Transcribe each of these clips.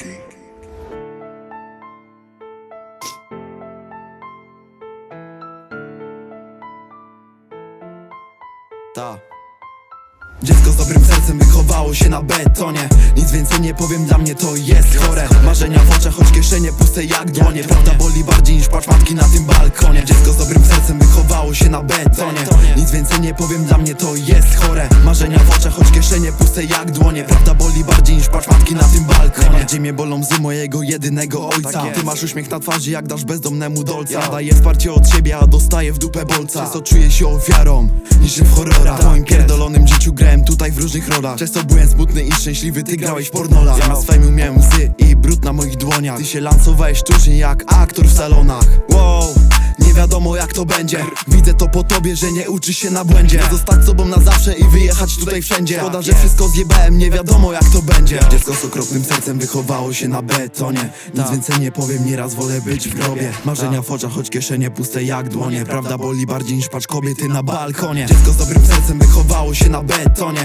matki. Ta. Dziecko z dobrym sercem wychowało się na betonie. Nic więcej nie powiem, dla mnie to jest chore. Marzenia w oczach, choć kieszenie puste jak dłonie. Prawda boli bardziej niż płacz matki na tym balkonie. Dziecko z dobrym sercem wychowało się na betonie. Nic więcej nie powiem, dla mnie to jest chore. Marzenia w oczach, choć kieszenie puste jak dłonie. Prawda boli bardziej niż płacz matki na tym balkonie. Bardziej mnie bolą łzy mojego jedynego ojca. Ty masz uśmiech na twarzy jak dasz bezdomnemu dolca. Daję wsparcie od siebie, a dostaję w dupę bolca. Często czuję się ofiarą, niż w horrorach. W moim pierdolonym życiu grałem tutaj w różnych rolach Często byłem smutny i szczęśliwy, ty grałeś w pornola. Zamiast fejmu miałem łzy i brud na moich dłoniach. Ty się lansowałeś sztucznie jak aktor w salonach. Wow nie wiadomo jak to będzie. Widzę to po tobie, że nie uczy się na błędzie. Zostać sobą na zawsze i wyjechać tutaj wszędzie. Szkoda, że wszystko zjebałem, nie wiadomo jak to będzie. Dziecko z okropnym sercem wychowało się na betonie. Nic więcej nie powiem, nieraz wolę być w grobie. Marzenia w oczach, choć kieszenie puste jak dłonie. Prawda boli bardziej niż pacz kobiety na balkonie. Dziecko z dobrym sercem wychowało się na betonie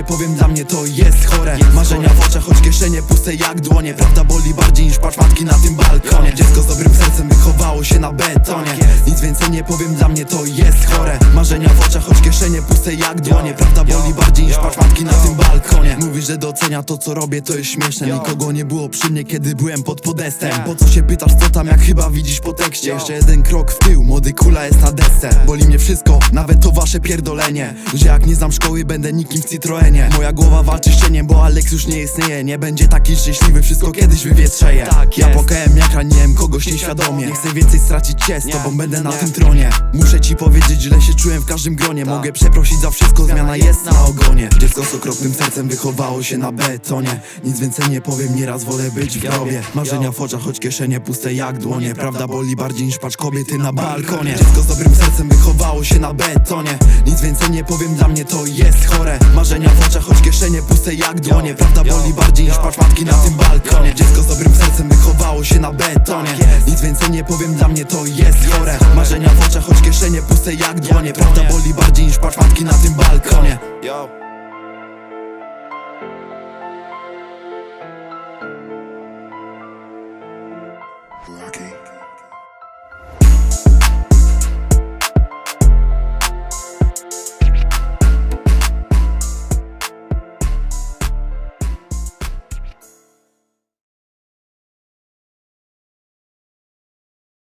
nie powiem, dla mnie to jest chore. Marzenia w oczach, choć kieszenie puste jak dłonie. Prawda boli bardziej niż pacz matki na tym balkonie. Dziecko z dobrym sercem wychowało się na betonie Nic więcej nie powiem, dla mnie to jest chore. Marzenia w oczach, choć kieszenie puste jak dłonie. Prawda boli bardziej niż pacz matki na tym balkonie. Mówisz, że docenia to co robię, to jest śmieszne. Nikogo nie było przy mnie, kiedy byłem pod podestem. Po co się pytasz, co tam, jak chyba widzisz po tekście? Jeszcze jeden krok w tył, młody kula jest na desce. Boli mnie wszystko, nawet to wasze pierdolenie. Że jak nie znam szkoły, będę nikim w Citroenie. Moja głowa walczy z cieniem, bo Alex już nie istnieje. Nie będzie taki szczęśliwy, wszystko kiedyś wywietrzeje. Tak Ja płakałem jak raniłem kogoś nieświadomie. Nie chcę więcej stracić cię, z tobą będę na nie. tym tronie. Muszę ci powiedzieć, źle się czułem w każdym gronie. Tak. Mogę przeprosić za wszystko, zmiana jest na ogonie. Dziecko z okropnym sercem wychowało się na betonie. Nic więcej nie powiem, nieraz wolę być w grobie. Marzenia w oczach, choć kieszenie puste jak dłonie. Prawda boli bardziej niż pacz kobiety na balkonie. Dziecko z dobrym sercem wychowało się na betonie. Nic więcej nie powiem, dla mnie to jest chore. Marzenia w oczach, choć kieszenie puste jak dłonie. Prawda boli bardziej niż pacz matki na tym balkonie. Dziecko z dobrym sercem wychowało się na betonie. Nic więcej nie powiem, dla mnie to jest kieszenie puste jak dłonie. Prawda boli bardziej niż paczmatki na tym balkonie.